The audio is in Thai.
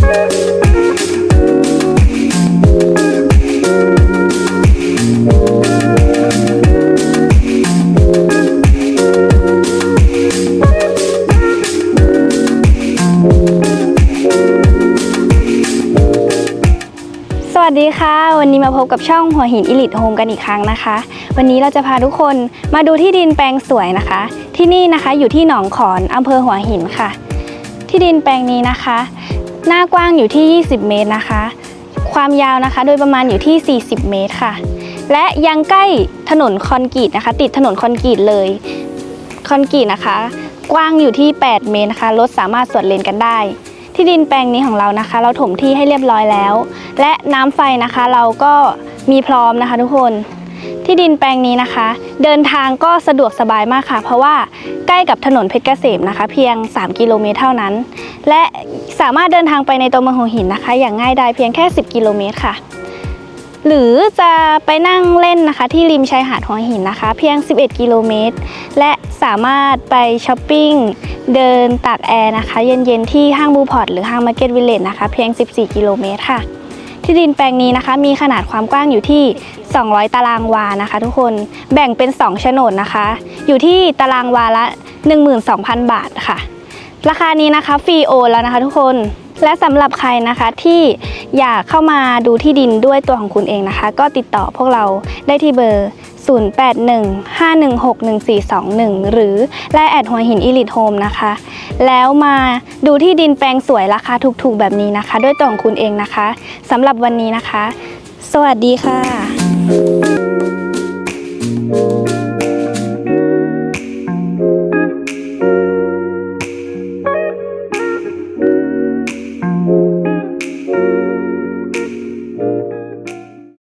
สวัสดีค่ะ วันนี้มาพบกับช่องหัวหินอิลิทโฮมกันอีกครั้งนะคะ วันนี้เราจะพาทุกคนมาดูที่ดินแปลงสวยนะคะ ที่นี่นะคะอยู่ที่หนองขอนอำเภอหัวหินค่ะ ที่ดินแปลงนี้นะคะ หน้ากว้างอยู่ที่ 20 เมตรนะคะ ความยาวนะคะโดยประมาณอยู่ที่ 40 เมตรค่ะ และยังใกล้ถนนคอนกรีตนะคะ ติดถนนคอนกรีตเลย คอนกรีตนะคะ กว้างอยู่ที่ 8 เมตรนะคะรถสามารถสวนเลนกันได้ ที่ดินแปลงนี้ของเรานะคะ เราถมที่ให้เรียบร้อยแล้ว และน้ำไฟนะคะเราก็มีพร้อมนะคะทุกคน ที่ดินแปลงนี้นะคะ เดินทางก็สะดวกสบายมากค่ะ เพราะว่าใกล้กับถนนเพชรเกษมนะคะ เพียง 3 กิโลเมตรเท่านั้น และสามารถเดินทางไปในตัวเมืองหัวหินนะคะ อย่างง่ายดายเพียงแค่ 10 กิโลเมตรค่ะ หรือจะไปนั่งเล่นนะคะ ที่ริมชายหาดหัวหินนะคะ เพียง 11 กิโลเมตร และสามารถไปช้อปปิ้งเดินตากแอร์นะคะ เย็นๆที่ห้างบูพอร์ตหรือห้างมาร์เก็ตวิลเลจนะคะ เพียง 14 กิโลเมตรค่ะ ที่ดินแปลงนี้นะคะ มีขนาดความกว้างอยู่ที่ 200 ตารางวานะคะ ทุกคนแบ่งเป็น 2 โฉนดนะคะ อยู่ที่ตารางวาละ 12,000 บาทค่ะ ราคานี้นะคะฟรีโอนแล้วนะคะทุกคนและสำหรับใครนะคะที่อยากเข้ามาดูที่ดินด้วยตัวของคุณเองนะคะ ก็ติดต่อพวกเราได้ที่เบอร์ 0815161421 หรือไลแอดหัวหินอิลิทโฮมนะคะ แล้วมาดูที่ดินแปลงสวยราคาถูกๆแบบนี้นะคะ ด้วยตัวของคุณเองนะคะสำหรับวันนี้นะคะ สวัสดีค่ะ